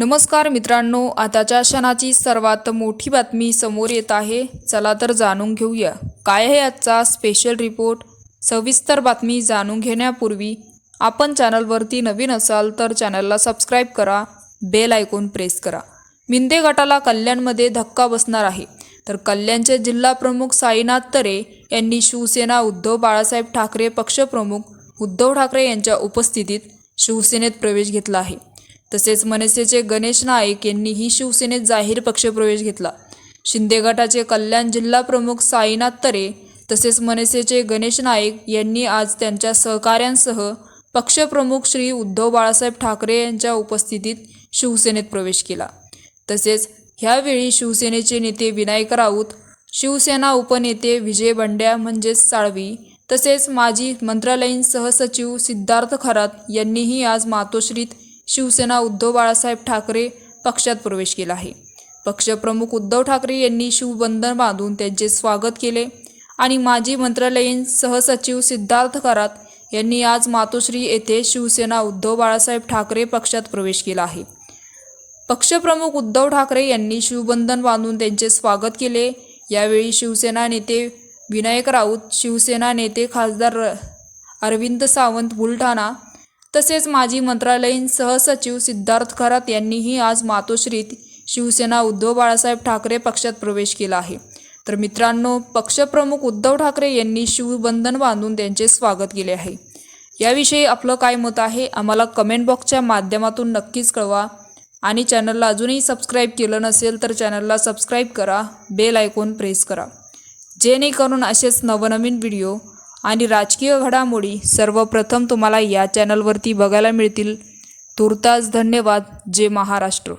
नमस्कार मित्रांनो आताच्या क्षणाची सर्वात मोठी बातमी समोर येत आहे. चला तर जाणून घेऊया. काय आहे आजचा स्पेशल रिपोर्ट सविस्तर बातमी जाणून घेण्यापूर्वी आपण चॅनलवरती नवीन असाल तर चॅनलला सबस्क्राईब करा बेल आयकॉन प्रेस करा. मिंदे गटाला कल्याणमध्ये धक्का बसणार आहे. तर कल्याणचे जिल्हा प्रमुख साईनाथ तरे यांनी शिवसेना उद्धव बाळासाहेब ठाकरे पक्षप्रमुख उद्धव ठाकरे यांच्या उपस्थितीत शिवसेनेत प्रवेश घेतला आहे. तसेच मनसेचे गणेश नाईक यांनीही शिवसेनेत जाहीर पक्षप्रवेश घेतला. शिंदे गटाचे कल्याण जिल्हा प्रमुख साईनाथ तरे तसेच मनसेचे गणेश नाईक यांनी आज त्यांच्या सहकाऱ्यांसह पक्षप्रमुख श्री उद्धव बाळासाहेब ठाकरे यांच्या उपस्थितीत शिवसेनेत प्रवेश केला. तसेच ह्यावेळी शिवसेनेचे नेते विनायक राऊत शिवसेना उपनेते विजय बंड्या म्हणजेच साळवी तसेच माजी मंत्रालयीन सहसचिव सिद्धार्थ खरात यांनीही आज मातोश्रीत शिवसेना उद्धव बाळासाहेब ठाकरे पक्षात प्रवेश केला आहे. पक्षप्रमुख उद्धव ठाकरे यांनी शिवबंधन बांधून त्यांचे स्वागत केले आणि माजी मंत्रालयीन सहसचिव सिद्धार्थ करात यांनी आज मातोश्री येथे शिवसेना उद्धव बाळासाहेब ठाकरे पक्षात प्रवेश केला आहे. पक्षप्रमुख उद्धव ठाकरे यांनी शिवबंधन बांधून त्यांचे स्वागत केले. यावेळी शिवसेना नेते विनायक राऊत शिवसेना नेते खासदार र- अरविंद सावंत बुलढाणा तसेच माजी मंत्रालयीन सहसचिव सिद्धार्थ खरात यांनीही आज मातोश्रीत शिवसेना उद्धव बाळासाहेब ठाकरे पक्षात प्रवेश केला आहे. तर मित्रांनो पक्षप्रमुख उद्धव ठाकरे यांनी शिवबंधन बांधून त्यांचे स्वागत केले आहे. याविषयी आपलं काय मत आहे आम्हाला कमेंट बॉक्सच्या माध्यमातून नक्कीच कळवा. आणि चॅनलला अजूनही सबस्क्राईब केलं नसेल तर चॅनलला सबस्क्राईब करा. बेल आयकॉन प्रेस करा. जेणेकरून असेच नवनवीन व्हिडिओ आणि राजकीय घडामोडी सर्वप्रथम तुम्हाला या चॅनलवरती बघायला मिळतील. तुर्तास धन्यवाद. जे महाराष्ट्र.